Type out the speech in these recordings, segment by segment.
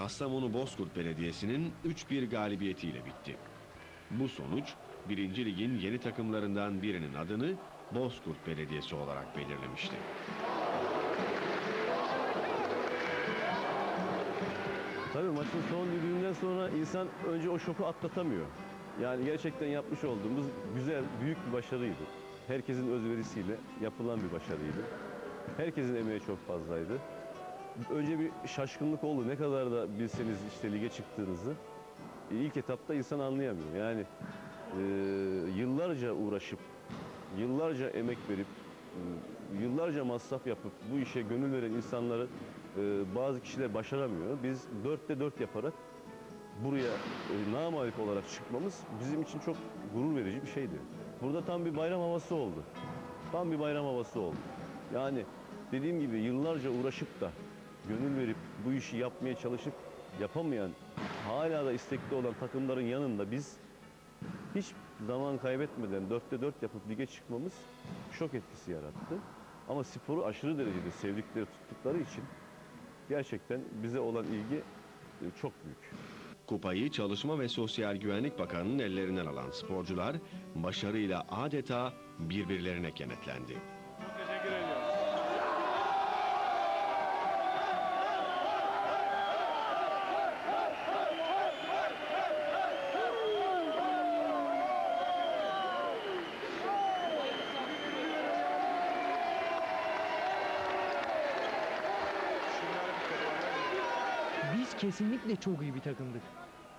Kastamonu Bozkurt Belediyesi'nin 3-1 galibiyetiyle bitti. Bu sonuç 1. Lig'in yeni takımlarından birinin adını Bozkurt Belediyesi olarak belirlemişti. Tabii maçın son düdüğünden sonra insan önce o şoku atlatamıyor. Yani gerçekten yapmış olduğumuz güzel, büyük bir başarıydı. Herkesin özverisiyle yapılan bir başarıydı. Herkesin emeği çok fazlaydı. Önce bir şaşkınlık oldu. Ne kadar da bilseniz işte lige çıktığınızı. E, ilk etapta insan anlayamıyor. Yani e, yıllarca uğraşıp, yıllarca emek verip, e, yıllarca masraf yapıp bu işe gönül veren insanları e, bazı kişiler başaramıyor. Biz dörtte dört yaparak buraya e, namalip olarak çıkmamız bizim için çok gurur verici bir şeydi. Burada tam bir bayram havası oldu. Tam bir bayram havası oldu. Yani dediğim gibi yıllarca uğraşıp da gönül verip bu işi yapmaya çalışıp yapamayan, hala da istekli olan takımların yanında biz hiç zaman kaybetmeden dörtte dört yapıp lige çıkmamız şok etkisi yarattı. Ama sporu aşırı derecede sevdikleri, tuttukları için gerçekten bize olan ilgi e, çok büyük. Kupayı Çalışma ve Sosyal Güvenlik Bakanı'nın ellerinden alan sporcular başarıyla adeta birbirlerine kenetlendi. Kesinlikle çok iyi bir takımdık.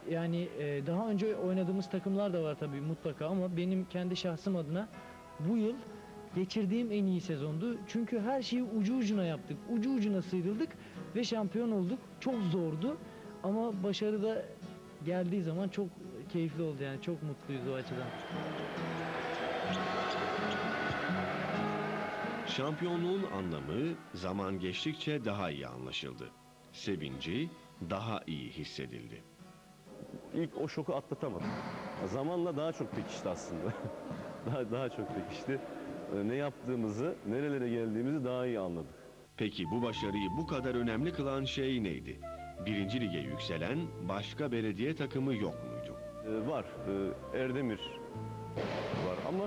Yani e, daha önce oynadığımız takımlar da var tabii mutlaka ama benim kendi şahsım adına bu yıl geçirdiğim en iyi sezondu. Çünkü her şeyi ucu ucuna yaptık. Ucu ucuna sıyrıldık ve şampiyon olduk. Çok zordu ama başarı da geldiği zaman çok keyifli oldu yani çok mutluyuz o açıdan. Şampiyonluğun anlamı zaman geçtikçe daha iyi anlaşıldı. Sevinci daha iyi hissedildi. İlk o şoku atlatamadım. Zamanla daha çok pekişti aslında. daha daha çok pekişti. E, Ne yaptığımızı, nerelere geldiğimizi daha iyi anladık. Peki bu başarıyı bu kadar önemli kılan şey neydi? Birinci lige yükselen başka belediye takımı yok muydu? E, var. E, Erdemir var ama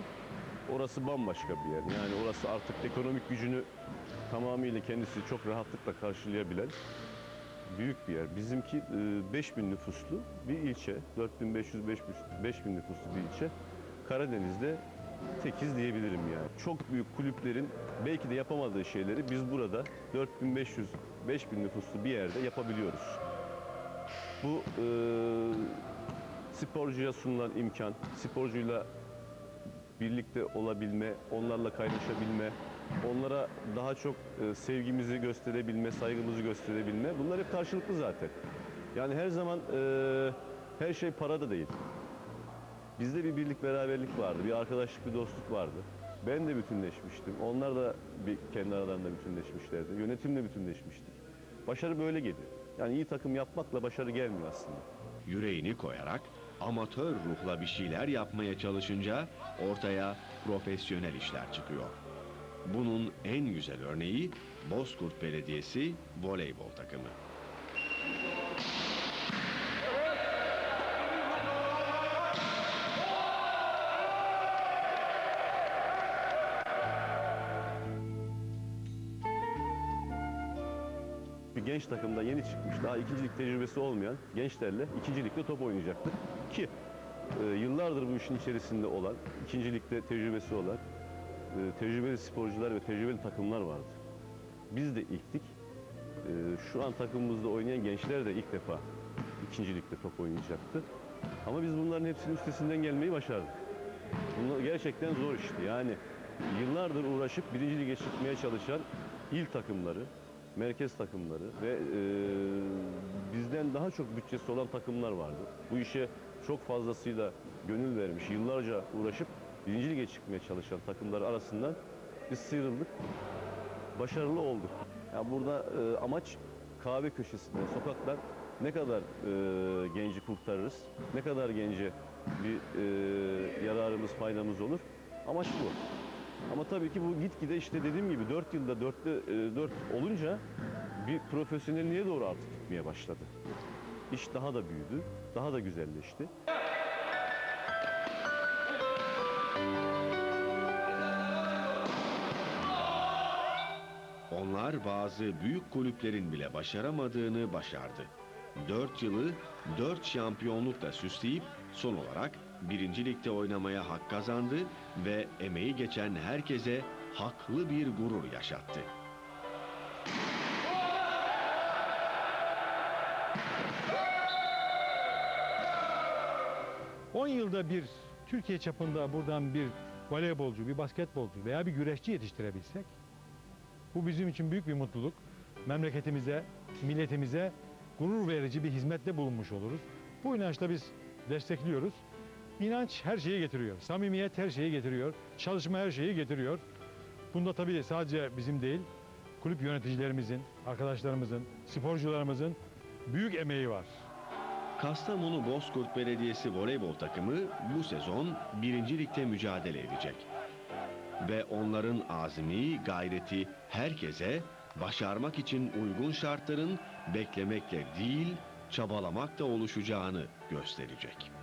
orası bambaşka bir yer. Yani orası artık ekonomik gücünü tamamıyla kendisi çok rahatlıkla karşılayabilen büyük bir yer. Bizimki e, 5000 nüfuslu bir ilçe. 4500 5000 nüfuslu bir ilçe. Karadeniz'de tekiz diyebilirim yani. Çok büyük kulüplerin belki de yapamadığı şeyleri biz burada 4500 5000 nüfuslu bir yerde yapabiliyoruz. Bu e, sporcuya sunulan imkan, sporcuyla birlikte olabilme, onlarla kaynaşabilme, onlara daha çok e, sevgimizi gösterebilme, saygımızı gösterebilme bunlar hep karşılıklı zaten. Yani her zaman e, her şey parada değil. Bizde bir birlik beraberlik vardı, bir arkadaşlık, bir dostluk vardı. Ben de bütünleşmiştim. Onlar da bir kendi aralarında bütünleşmişlerdi. Yönetimle bütünleşmiştik. Başarı böyle geliyor. Yani iyi takım yapmakla başarı gelmiyor aslında. Yüreğini koyarak amatör ruhla bir şeyler yapmaya çalışınca ortaya profesyonel işler çıkıyor. Bunun en güzel örneği Bozkurt Belediyesi voleybol takımı. Bir genç takımda yeni çıkmış, daha ikincilik tecrübesi olmayan gençlerle ikincilikte top oynayacaktık. Ki e, yıllardır bu işin içerisinde olan, ikincilikte tecrübesi olan tecrübeli sporcular ve tecrübeli takımlar vardı. Biz de ilktik. E, şu an takımımızda oynayan gençler de ilk defa ikincilikte top oynayacaktı. Ama biz bunların hepsinin üstesinden gelmeyi başardık. Bunlar gerçekten zor işti. Yani yıllardır uğraşıp birinci lige çıkmaya çalışan il takımları, merkez takımları ve e, bizden daha çok bütçesi olan takımlar vardı. Bu işe çok fazlasıyla gönül vermiş, yıllarca uğraşıp birinci lige çıkmaya çalışan takımlar arasından biz sıyrıldık. Başarılı olduk. Ya burada e, amaç kahve köşesinde, sokaktan ne kadar e, genci kurtarırız, ne kadar gence bir e, yararımız, faydamız olur. Amaç bu. Ama tabii ki bu gitgide işte dediğim gibi 4 yılda 4'te 4 olunca bir profesyonelliğe doğru artık gitmeye başladı. İş daha da büyüdü, daha da güzelleşti. Onlar bazı büyük kulüplerin bile başaramadığını başardı. Dört yılı dört şampiyonlukla süsleyip son olarak birinci ligde oynamaya hak kazandı ve emeği geçen herkese haklı bir gurur yaşattı. ...10 yılda bir Türkiye çapında buradan bir voleybolcu, bir basketbolcu veya bir güreşçi yetiştirebilsek... ...bu bizim için büyük bir mutluluk. Memleketimize, milletimize gurur verici bir hizmette bulunmuş oluruz. Bu inançla biz destekliyoruz. İnanç her şeyi getiriyor. Samimiyet her şeyi getiriyor. Çalışma her şeyi getiriyor. Bunda tabii sadece bizim değil, kulüp yöneticilerimizin, arkadaşlarımızın, sporcularımızın büyük emeği var. Kastamonu Bozkurt Belediyesi voleybol takımı bu sezon birinci ligde mücadele edecek. Ve onların azmi, gayreti herkese başarmak için uygun şartların beklemekle değil, çabalamakla oluşacağını gösterecek.